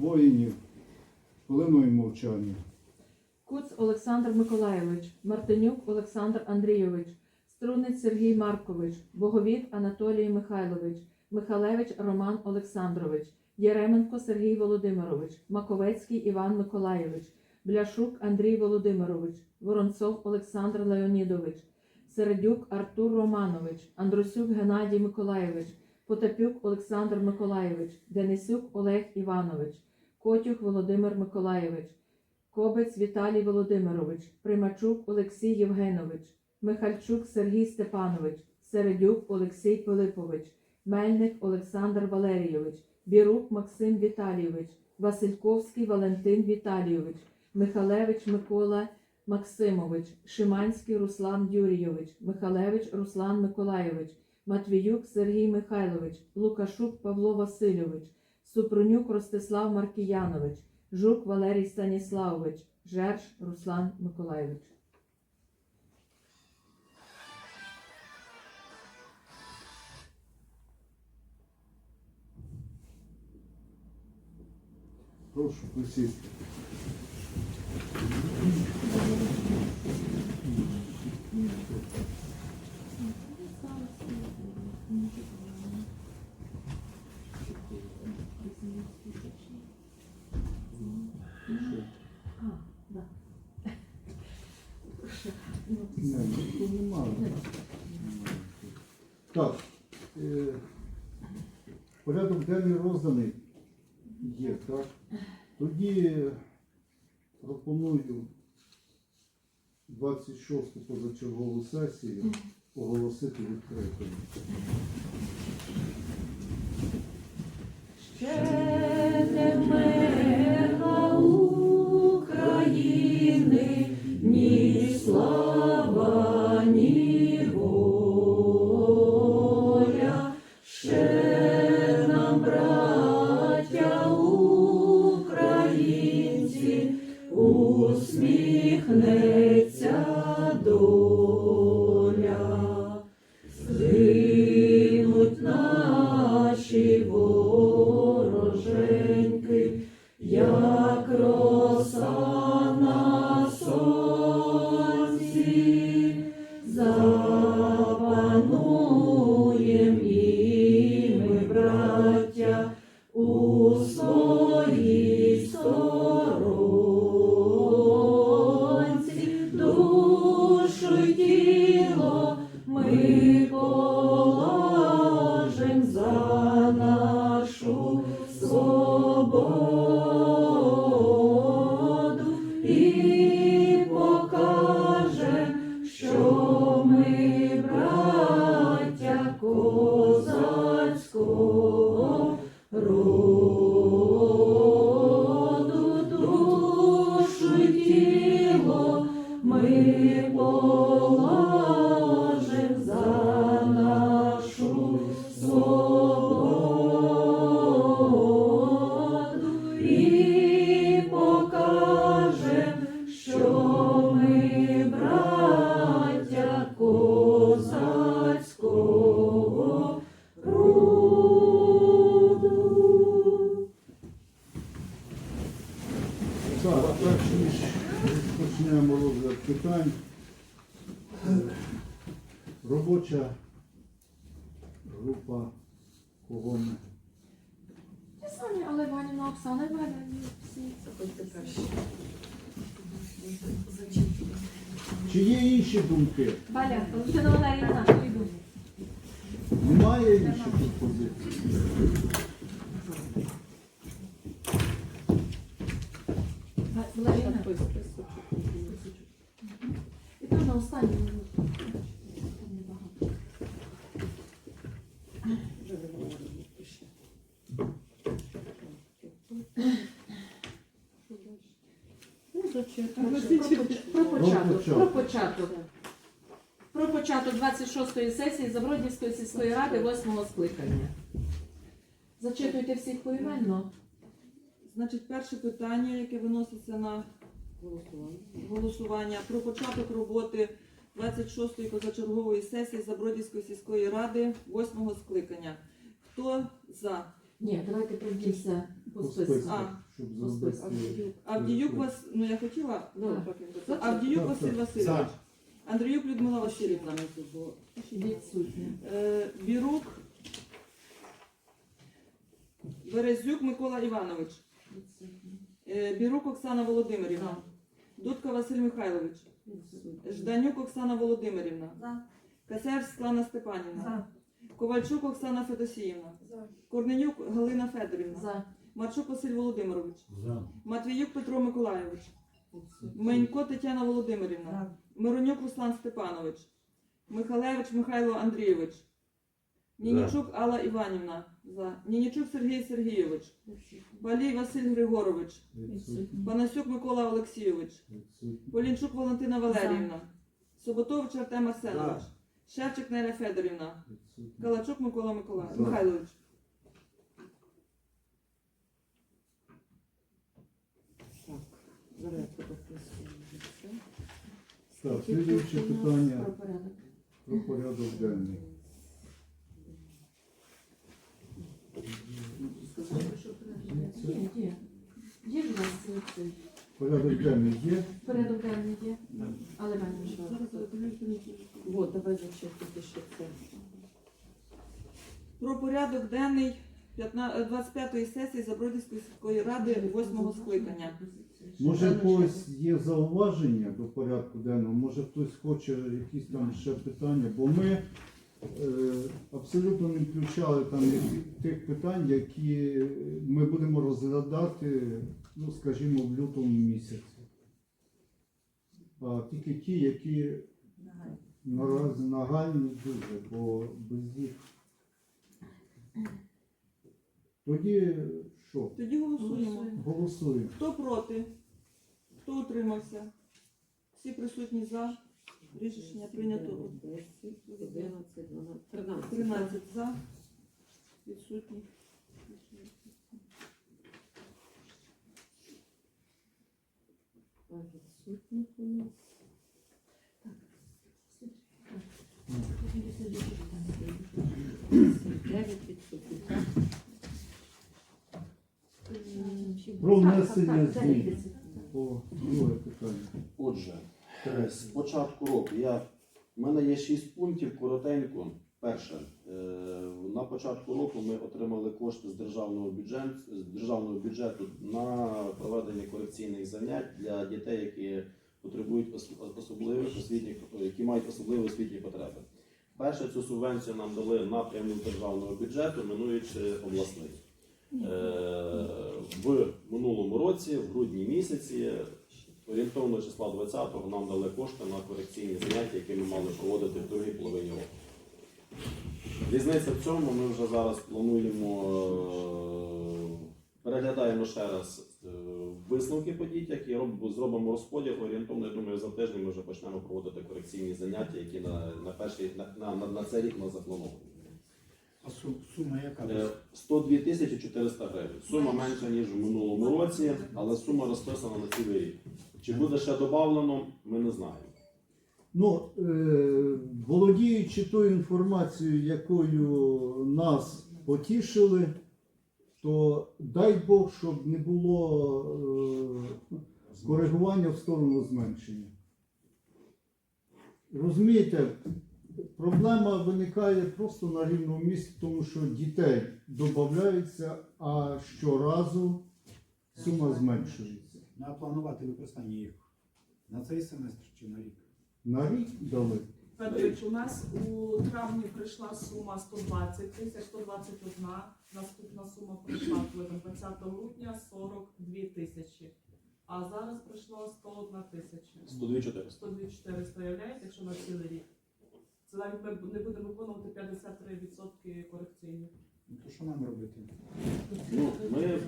воїнів хвилиною мовчання. Куц Олександр Миколайович, Мартинюк Олександр Андрійович, Струнець Сергій Маркович, Боговід Анатолій Михайлович, Михалевич Роман Олександрович, Єременко Сергій Володимирович, Маковецький Іван Миколайович, Бляшук Андрій Володимирович, Воронцов Олександр Леонідович, Середюк Артур Романович, Андрусюк Геннадій Миколайович, Потапюк Олександр Миколайович, Денисюк Олег Іванович, Котюх Володимир Миколайович, Кобець Віталій Володимирович, Примачук Олексій Євгенович, Михальчук Сергій Степанович, Середюк Олексій Пилипович, Мельник Олександр Валерійович, Бірук Максим Віталійович, Васильковський Валентин Віталійович, Михалевич Микола Максимович, Шиманський Руслан Юрійович, Михалевич Руслан Миколайович, Матвіюк Сергій Михайлович, Лукашук Павло Васильович, Супрунюк Ростислав Маркіянович, Жук Валерій Станіславович, Жерш Руслан Миколайович. Прошу присісти. Ні, ну, то немає. Так, е, порядок денний розданий є, так? Тоді пропоную 26-ту позачергову сесію оголосити відкритою. Ще вороженьки, як роса на сонці, запануєм і ми, браття, у своїй сторонці, душу й тіло ми Чи є інші думки? Валя, Валентина Валеріївна, що думки? Немає інших пропозицій? Валеріївна. І там на останній. Про початок. Про початок. Про початок. 26-ї сесії Забродівської сільської ради 8-го скликання. Зачитуйте всіх поіменно. Значить, перше питання, яке виноситься на голосування про початок роботи 26-ї позачергової сесії Забродівської сільської ради 8-го скликання. Хто за? Ні, давайте пройдімося по По списку. А, щоб. Авдіюк. Авдіюк вас, ну я хотіла, ну, Так. Авдіюк так, Василь так. Васильович. За. Андріюк Людмила Васильівна. Відсутня. Е, Бірук. Березюк Микола Іванович. Відсутня. Е, Бірук Оксана Володимирівна. Дудка Василь Михайлович. Відсутня. Жданюк Оксана Володимирівна. За. Касяр Склана Степанівна. За. Ковальчук Оксана Федосіївна. За. Корненюк Галина Федорівна. За. Марчук Василь Володимирович. За. Матвіюк Петро Миколайович. Менько Тетяна Володимирівна. За. Миронюк Руслан Степанович. Михалевич Михайло Андрійович. Нінічук Алла Іванівна. За. Нінічук Сергій Сергійович. Балій Василь Григорович. Відсутні. Панасюк Микола Олексійович. Відсутні. Полінчук Валентина Валеріївна. Суботович Артем Арсенович. Шевчик Неля Федорівна. Калачук Микола Миколаївич. За. Михайлович. Так, слідуюче питання Про порядок. про порядок денний. Сказали, що порядок. Є, є. Є ж у вас цей Порядок денний є. порядок денний є. Але мене що. Вот, давай зачекайте ще це. Про порядок денний 25-ї сесії Забродівської сільської ради 8-го скликання. Може, в когось є зауваження до порядку денного, може хтось хоче якісь там ще питання, бо ми е, абсолютно не включали там тих питань, які ми будемо розглядати, ну скажімо, в лютому місяці. А тільки ті, які наразі нагальні дуже, бо без їх. Тоді що? Тоді голосуємо. Голосуємо. Хто проти? Хто утримався? Всі присутні за. Рішення прийнято. 11, 12, 13. 13 за. Відсутні. А відсутніх у нас. 9 відсутніх. так? Про внесення змін. По друге питання. Отже, з початку року я, в мене є шість пунктів коротенько. Перше, е, на початку року ми отримали кошти з державного бюджету, з державного бюджету на проведення корекційних занять для дітей, які потребують особливих освітніх, які мають особливі освітні потреби. Перше цю субвенцію нам дали напряму державного бюджету, минуючи обласний. Е, В минулому році, в грудні місяці, орієнтовно числа 20-го нам дали кошти на корекційні заняття, які ми мали проводити в другій половині року. Різниця в цьому ми вже зараз плануємо, е, переглядаємо ще раз е, висновки по дітях і зробимо розподіл. Орієнтовно, я думаю, за тиждень ми вже почнемо проводити корекційні заняття, які на, на, перший, на, на, на, на цей рік ми заплановані. А сума яка? Е, 102 тисячі 400 гривень. Сума менша, ніж в минулому році, але сума розписана на цілий рік. Чи буде ще додано, ми не знаємо. Ну, е, володіючи тою інформацією, якою нас потішили, то дай Бог, щоб не було е, коригування в сторону зменшення. Розумієте, проблема виникає просто на рівному місці, тому що дітей додається, а щоразу сума зменшується. Ну, планувати використання їх на цей семестр чи на рік? На рік дали. Федорович, у нас у травні прийшла сума 120 тисяч, 121. Наступна сума прийшла 20 грудня 42 тисячі. А зараз прийшло 101 тисяча. 102 400. 102 400 являється, якщо на цілий рік. Це навіть ми не будемо виконувати 53% корекційних. Ну, то що нам робити? Ну, ми,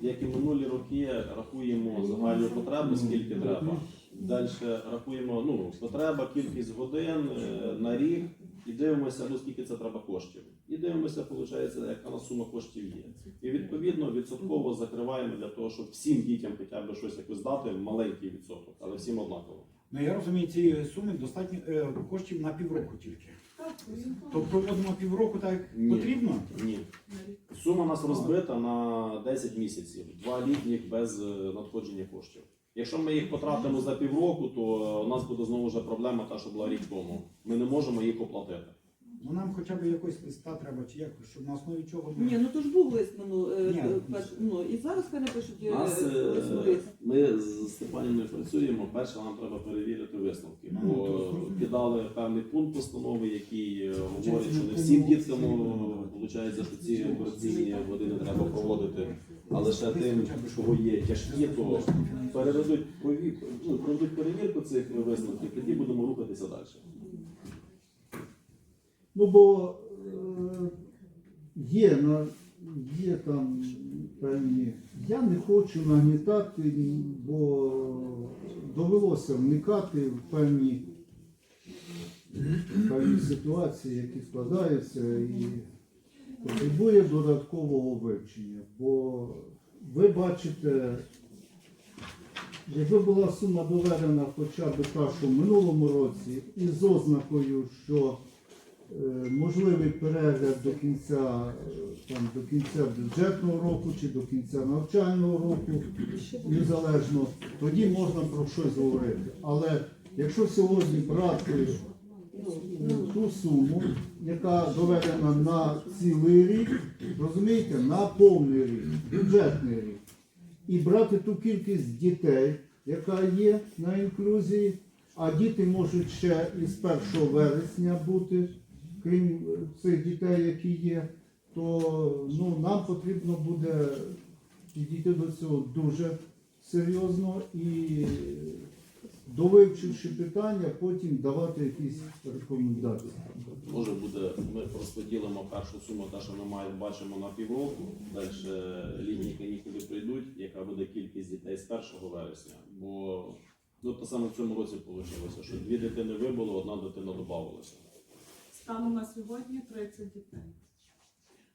як і минулі роки, рахуємо загальну потребу, скільки треба. Далі рахуємо ну, потреба, кількість годин е, на рік і дивимося, ну скільки це треба коштів. І дивимося, виходить, яка сума коштів є. І відповідно відсотково закриваємо для того, щоб всім дітям хоча б щось якось дати маленький відсоток, але всім однаково. Ну я розумію, цієї суми достатньо е, коштів на півроку тільки. Так, він То проводимо півроку так Ні. потрібно. Ні. Сума у нас розбита на 10 місяців, два літніх без е, надходження коштів. Якщо ми їх потратимо за півроку, то у нас буде знову ж проблема, та що була рік тому. Ми не можемо їх оплатити. Ну нам хоча б якось листа треба, чи як, щоб на основі чого ми. Ні, ну то ж був лист мину, е, Ні. е, перш- ну і зараз хай напишуть У е, нас е, лист. ми з Степанівною працюємо. Перше, нам треба перевірити висновки. Ну, Бо то зрозуміло. кидали певний пункт постанови, який е, говорить, що не всім діткам виходить, що ці операційні години треба проводити. А лише тим, кого є тяжкі, то переведуть прові- ну, проведуть перевірку цих висновків, тоді будемо рухатися далі. Ну бо е, є, на, є там певні. Я не хочу нагнітати, бо довелося вникати в певні, певні ситуації, які складаються, і потребує додаткового вивчення. Бо ви бачите, якби була сума доведена хоча б та, що в минулому році, із ознакою, що Е, можливий перегляд до кінця, е, там, до кінця бюджетного року чи до кінця навчального року, незалежно, тоді можна про щось говорити. Але якщо сьогодні брати е, ту суму, яка доведена на цілий рік, розумієте, на повний рік, бюджетний рік, і брати ту кількість дітей, яка є на інклюзії, а діти можуть ще із 1 вересня бути, крім е, цих дітей, які є, то ну, нам потрібно буде підійти до цього дуже серйозно і довивчивши питання, потім давати якісь рекомендації. Може буде, ми розподілимо першу суму, та що ми маємо, бачимо на півроку. Далі літні канікули прийдуть, яка буде кількість дітей з 1 вересня. Бо ну, те саме в цьому році вийшло, що дві дитини вибуло, одна дитина додавалася. станом на сьогодні 30 дітей.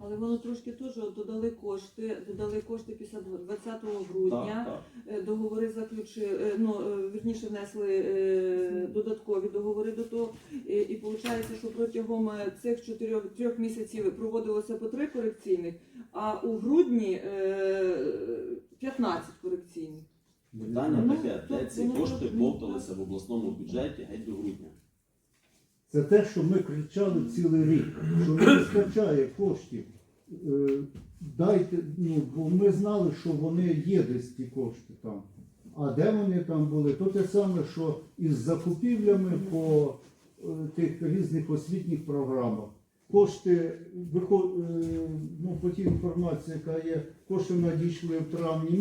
Але воно трошки теж додали кошти, додали кошти після 20 Так, грудня. так. Е, Договори заключили, ну е, вірніше внесли е, додаткові договори до того. І, і виходить, що протягом е, цих чотирьох трьох місяців проводилося по три корекційних, а у грудні е, 15 корекційних. Питання Ну, таке, де ці кошти трохи- бовталися в обласному бюджеті геть до грудня. Це те, що ми кричали цілий рік, що не вистачає коштів. Е, Дайте, ну, бо ми знали, що вони є десь ті кошти там. А де вони там були? То те саме, що із закупівлями по е, тих різних освітніх програмах. Кошти е, ну, по тій інформації, яка є, кошти надійшли в травні